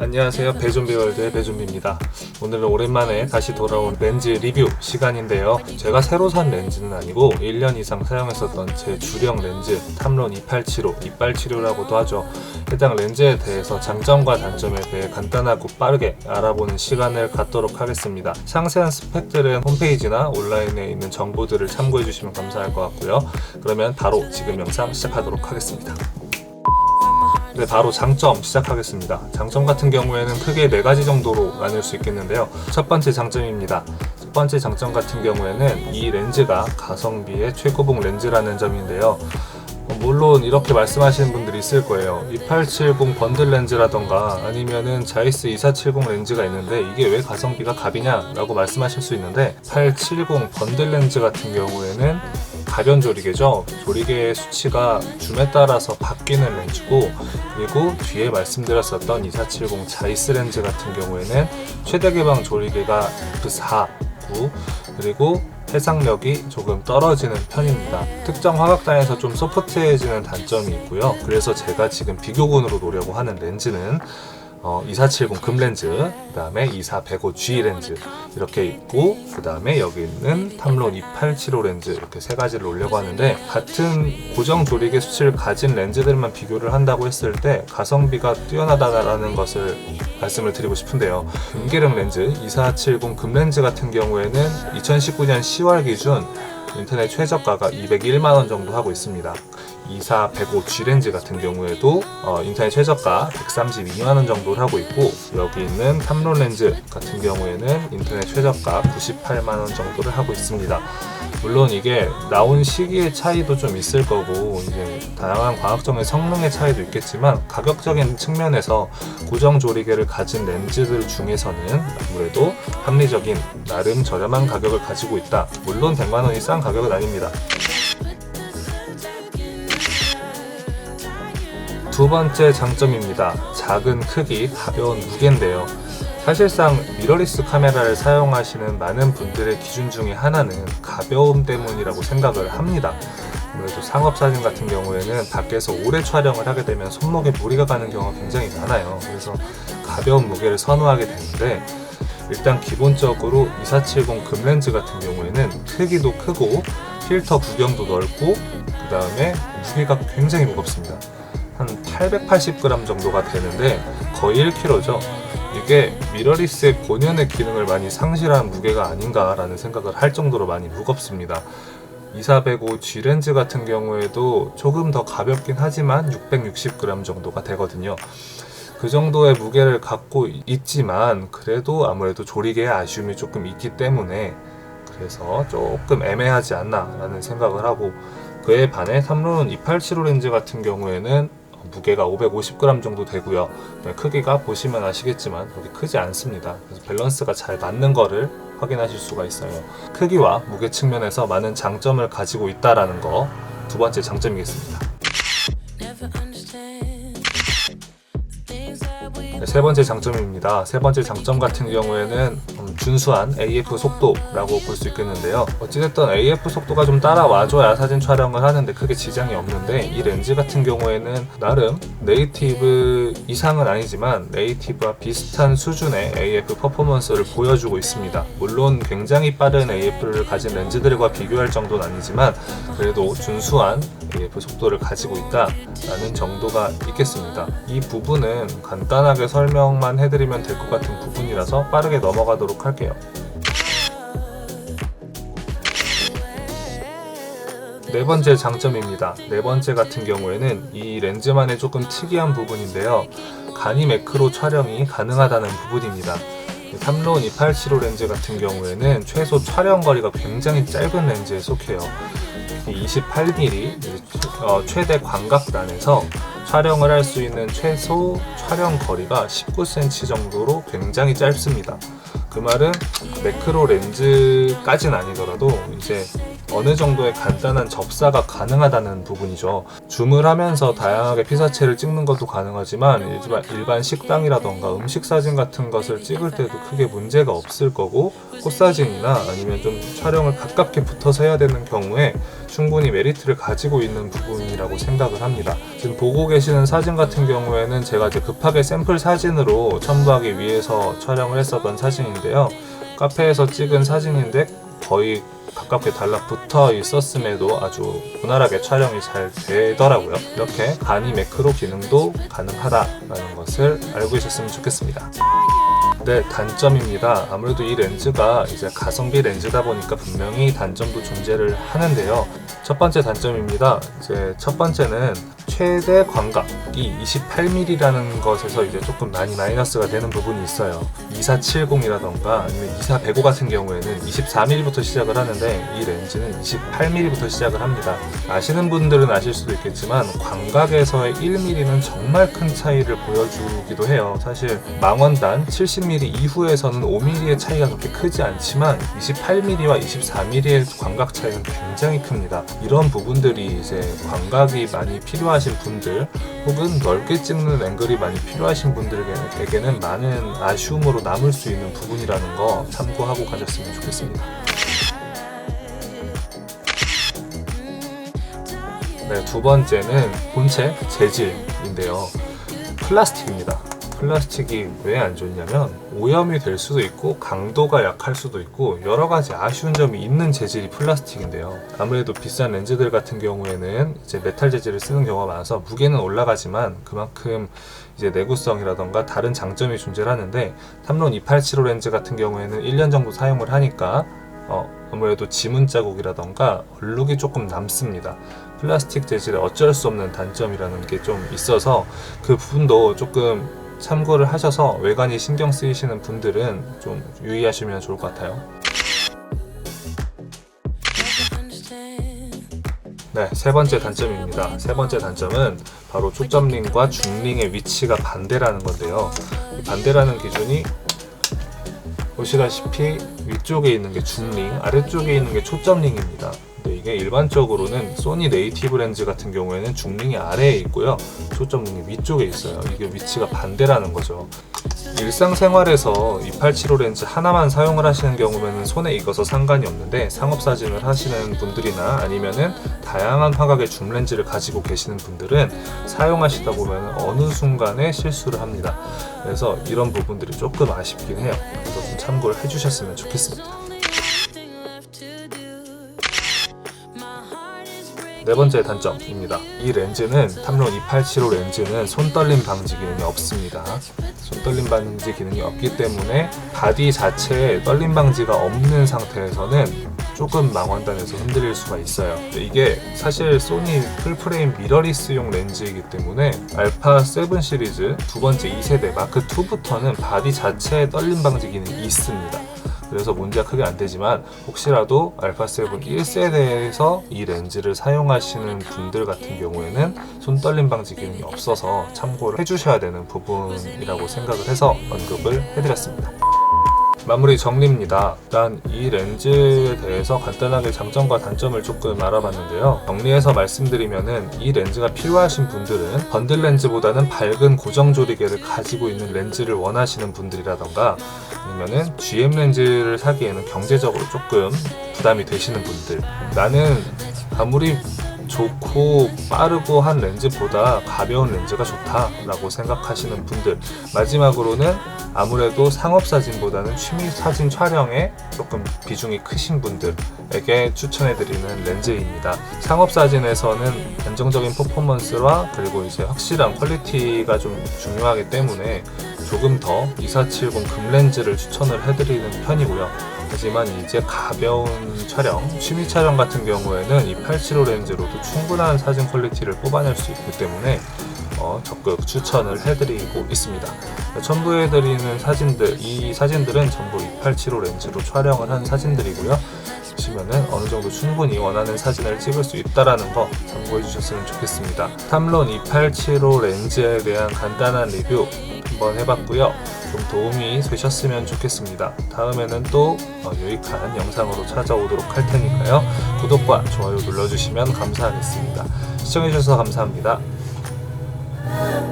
안녕하세요. 배좀비월드의 배좀비입니다. 오늘은 오랜만에 다시 돌아온 렌즈 리뷰 시간인데요. 제가 새로 산 렌즈는 아니고 1년 이상 사용했었던 제 주력 렌즈 탐론 2875 이빨 치료라고도 하죠. 해당 렌즈에 대해서 장점과 단점에 대해 간단하고 빠르게 알아보는 시간을 갖도록 하겠습니다. 상세한 스펙들은 홈페이지나 온라인에 있는 정보들을 참고해 주시면 감사할 것 같고요. 그러면 바로 지금 영상 시작하도록 하겠습니다 네, 바로 장점 시작하겠습니다. 장점 같은 경우에는 크게 네 가지 정도로 나눌 수 있겠는데요. 첫 번째 장점입니다. 첫 번째 장점 같은 경우에는 이 렌즈가 가성비의 최고봉 렌즈라는 점인데요. 어, 물론 이렇게 말씀하시는 분들이 있을 거예요. 2870 번들 렌즈라던가 아니면은 자이스 2470 렌즈가 있는데 이게 왜 가성비가 갑이냐 라고 말씀하실 수 있는데 870 번들 렌즈 같은 경우에는 가변 조리개죠. 조리개의 수치가 줌에 따라서 바뀌는 렌즈고 그리고 뒤에 말씀드렸었던 2470 자이스 렌즈 같은 경우에는 최대 개방 조리개가 F4, 9 그리고 해상력이 조금 떨어지는 편입니다. 특정 화각단에서 좀 소프트해지는 단점이 있고요. 그래서 제가 지금 비교군으로 놓으려고 하는 렌즈는 어, 2470 금렌즈, 그 다음에 2405G 렌즈 이렇게 있고 그 다음에 여기 있는 탐론 2875 렌즈 이렇게 세 가지를 올려고 하는데 같은 고정 조리개 수치를 가진 렌즈들만 비교를 한다고 했을 때 가성비가 뛰어나다라는 것을 말씀을 드리고 싶은데요. 금기름 렌즈 2470 금렌즈 같은 경우에는 2019년 10월 기준 인터넷 최저가가 201만 원 정도 하고 있습니다. 24 105 G 렌즈 같은 경우에도 어, 인터넷 최저가 132만 원 정도를 하고 있고 여기 있는 탐론 렌즈 같은 경우에는 인터넷 최저가 98만 원 정도를 하고 있습니다. 물론 이게 나온 시기의 차이도 좀 있을 거고 이제 다양한 과학적인 성능의 차이도 있겠지만 가격적인 측면에서 고정 조리개를 가진 렌즈들 중에서는 아무래도 합리적인 나름 저렴한 가격을 가지고 있다. 물론 100만 원이 싼 가격은 아닙니다. 두 번째 장점입니다. 작은 크기, 가벼운 무게인데요. 사실상 미러리스 카메라를 사용하시는 많은 분들의 기준 중에 하나는 가벼움 때문이라고 생각을 합니다. 아무래도 상업사진 같은 경우에는 밖에서 오래 촬영을 하게 되면 손목에 무리가 가는 경우가 굉장히 많아요. 그래서 가벼운 무게를 선호하게 되는데 일단 기본적으로 2470 금렌즈 같은 경우에는 크기도 크고 필터 구경도 넓고 그 다음에 무게가 굉장히 무겁습니다. 한 880g 정도가 되는데 거의 1kg죠. 이게 미러리스의 본연의 기능을 많이 상실한 무게가 아닌가라는 생각을 할 정도로 많이 무겁습니다. 2405 G 렌즈 같은 경우에도 조금 더 가볍긴 하지만 660g 정도가 되거든요. 그 정도의 무게를 갖고 있지만 그래도 아무래도 조리개의 아쉬움이 조금 있기 때문에 그래서 조금 애매하지 않나라는 생각을 하고 그에 반해 삼로는 2875 렌즈 같은 경우에는 무게가 550g 정도 되고요. 네, 크기가 보시면 아시겠지만 그렇게 크지 않습니다. 그래서 밸런스가 잘 맞는 거를 확인하실 수가 있어요. 크기와 무게 측면에서 많은 장점을 가지고 있다라는 거 두 번째 장점이겠습니다. 네, 세 번째 장점입니다. 세 번째 장점 같은 경우에는 음, 준수한 AF 속도라고 볼 수 있겠는데요. 어찌됐든 AF 속도가 좀 따라와줘야 사진 촬영을 하는데 크게 지장이 없는데 이 렌즈 같은 경우에는 나름 네이티브 이상은 아니지만 네이티브와 비슷한 수준의 AF 퍼포먼스를 보여주고 있습니다. 물론 굉장히 빠른 AF를 가진 렌즈들과 비교할 정도는 아니지만 그래도 준수한 AF 속도를 가지고 있다라는 정도가 있겠습니다. 이 부분은 간단하게 설명만 해드리면 될 것 같은 부분이라서 빠르게 넘어가도록 할게요. 네 번째 장점입니다. 네 번째 같은 경우에는 이 렌즈만의 조금 특이한 부분인데요. 간이 매크로 촬영이 가능하다는 부분입니다. 삼론 2875 렌즈 같은 경우에는 최소 촬영 거리가 굉장히 짧은 렌즈에 속해요. 28mm 어, 최대 광각단에서 촬영을 할 수 있는 최소 촬영 거리가 19cm 정도로 굉장히 짧습니다. 그 말은 매크로 렌즈까지는 아니더라도 이제 어느 정도의 간단한 접사가 가능하다는 부분이죠. 줌을 하면서 다양하게 피사체를 찍는 것도 가능하지만 일반, 식당이라던가 음식 사진 같은 것을 찍을 때도 크게 문제가 없을 거고 꽃사진이나 아니면 좀 촬영을 가깝게 붙어서 해야 되는 경우에 충분히 메리트를 가지고 있는 부분이라고 생각을 합니다. 지금 보고 계시는 사진 같은 경우에는 제가 이제 급하게 샘플 사진으로 첨부하기 위해서 촬영을 했었던 사진인데요. 카페에서 찍은 사진인데 거의 가깝게 달라붙어 있었음에도 아주 무난하게 촬영이 잘 되더라고요. 이렇게 간이 매크로 기능도 가능하다라는 것을 알고 계셨으면 좋겠습니다. 네, 단점입니다. 아무래도 이 렌즈가 이제 가성비 렌즈다 보니까 분명히 단점도 존재를 하는데요. 첫 번째 단점입니다. 이제 첫 번째는 최대 광각이 28mm라는 것에서 이제 조금 많이 마이너스가 되는 부분이 있어요. 2470이라던가 아니면 2405 같은 경우에는 24mm부터 시작을 하는데 이 렌즈는 28mm부터 시작을 합니다. 아시는 분들은 아실 수도 있겠지만 광각에서의 1mm는 정말 큰 차이를 보여주기도 해요. 사실 망원단 70mm 이후에서는 5mm의 차이가 그렇게 크지 않지만 28mm와 24mm의 광각 차이는 굉장히 큽니다. 이런 부분들이 이제 광각이 많이 필요하신 분들 혹은 넓게 찍는 앵글이 많이 필요하신 분들에게는 많은 아쉬움으로 남을 수 있는 부분이라는 거 참고하고 가셨으면 좋겠습니다. 네, 두 번째는 본체 재질인데요. 플라스틱입니다. 플라스틱이 왜 안 좋냐면 오염이 될 수도 있고 강도가 약할 수도 있고 여러 가지 아쉬운 점이 있는 재질이 플라스틱인데요. 아무래도 비싼 렌즈들 같은 경우에는 이제 메탈 재질을 쓰는 경우가 많아서 무게는 올라가지만 그만큼 이제 내구성이라던가 다른 장점이 존재를 하는데 탐론 2875 렌즈 같은 경우에는 1년 정도 사용을 하니까 어, 아무래도 지문 자국이라던가 얼룩이 조금 남습니다. 플라스틱 재질의 어쩔 수 없는 단점이라는 게 좀 있어서 그 부분도 조금 참고를 하셔서 외관이 신경 쓰이시는 분들은 좀 유의하시면 좋을 것 같아요. 네, 세 번째 단점입니다. 세 번째 단점은 바로 초점링과 줌링의 위치가 반대라는 건데요. 이 반대라는 기준이 보시다시피 위쪽에 있는 게 줌링, 아래쪽에 있는 게 초점링입니다. 이게 일반적으로는 소니 네이티브 렌즈 같은 경우에는 줌링이 아래에 있고요. 초점링이 위쪽에 있어요. 이게 위치가 반대라는 거죠. 일상생활에서 2875 렌즈 하나만 사용을 하시는 경우면 손에 익어서 상관이 없는데 상업 사진을 하시는 분들이나 아니면은 다양한 화각의 줌 렌즈를 가지고 계시는 분들은 사용하시다 보면 어느 순간에 실수를 합니다. 그래서 이런 부분들이 조금 아쉽긴 해요. 그래서 좀 참고를 해주셨으면 좋겠습니다. 네 번째 단점입니다. 이 렌즈는 탐론 2875 렌즈는 손떨림 방지 기능이 없습니다. 손떨림 방지 기능이 없기 때문에 바디 자체에 떨림 방지가 없는 상태에서는 조금 망원단에서 흔들릴 수가 있어요. 이게 사실 소니 풀프레임 미러리스용 렌즈이기 때문에 알파 7 시리즈 두 번째 2세대 마크 2부터는 바디 자체에 떨림 방지 기능이 있습니다. 그래서 문제가 크게 안 되지만 혹시라도 알파 7 1세대에서 이 렌즈를 사용하시는 분들 같은 경우에는 손떨림 방지 기능이 없어서 참고를 해주셔야 되는 부분이라고 생각을 해서 언급을 해드렸습니다. 마무리 정리입니다. 일단 이 렌즈에 대해서 간단하게 장점과 단점을 조금 알아봤는데요. 정리해서 말씀드리면은 이 렌즈가 필요하신 분들은 번들 렌즈보다는 밝은 고정 조리개를 가지고 있는 렌즈를 원하시는 분들이라던가 아니면은 GM 렌즈를 사기에는 경제적으로 조금 부담이 되시는 분들. 나는 아무리 좋고 빠르고 한 렌즈보다 가벼운 렌즈가 좋다라고 생각하시는 분들 마지막으로는 아무래도 상업 사진보다는 취미 사진 촬영에 조금 비중이 크신 분들에게 추천해드리는 렌즈입니다. 상업 사진에서는 안정적인 퍼포먼스와 그리고 이제 확실한 퀄리티가 좀 중요하기 때문에 조금 더 2470 금렌즈를 추천을 해드리는 편이고요. 하지만 이제 가벼운 촬영, 취미 촬영 같은 경우에는 이 875 렌즈로도 충분한 사진 퀄리티를 뽑아낼 수 있기 때문에 어, 적극 추천을 해드리고 있습니다. 첨부해드리는 사진들, 이 사진들은 전부 2875 렌즈로 촬영을 한 사진들이고요. 보시면은 어느 정도 충분히 원하는 사진을 찍을 수 있다라는 거 참고해 주셨으면 좋겠습니다. 탐론 2875 렌즈에 대한 간단한 리뷰 한번 해봤고요. 좀 도움이 되셨으면 좋겠습니다. 다음에는 또 어, 유익한 영상으로 찾아오도록 할 테니까요. 구독과 좋아요 눌러주시면 감사하겠습니다. 시청해주셔서 감사합니다. love.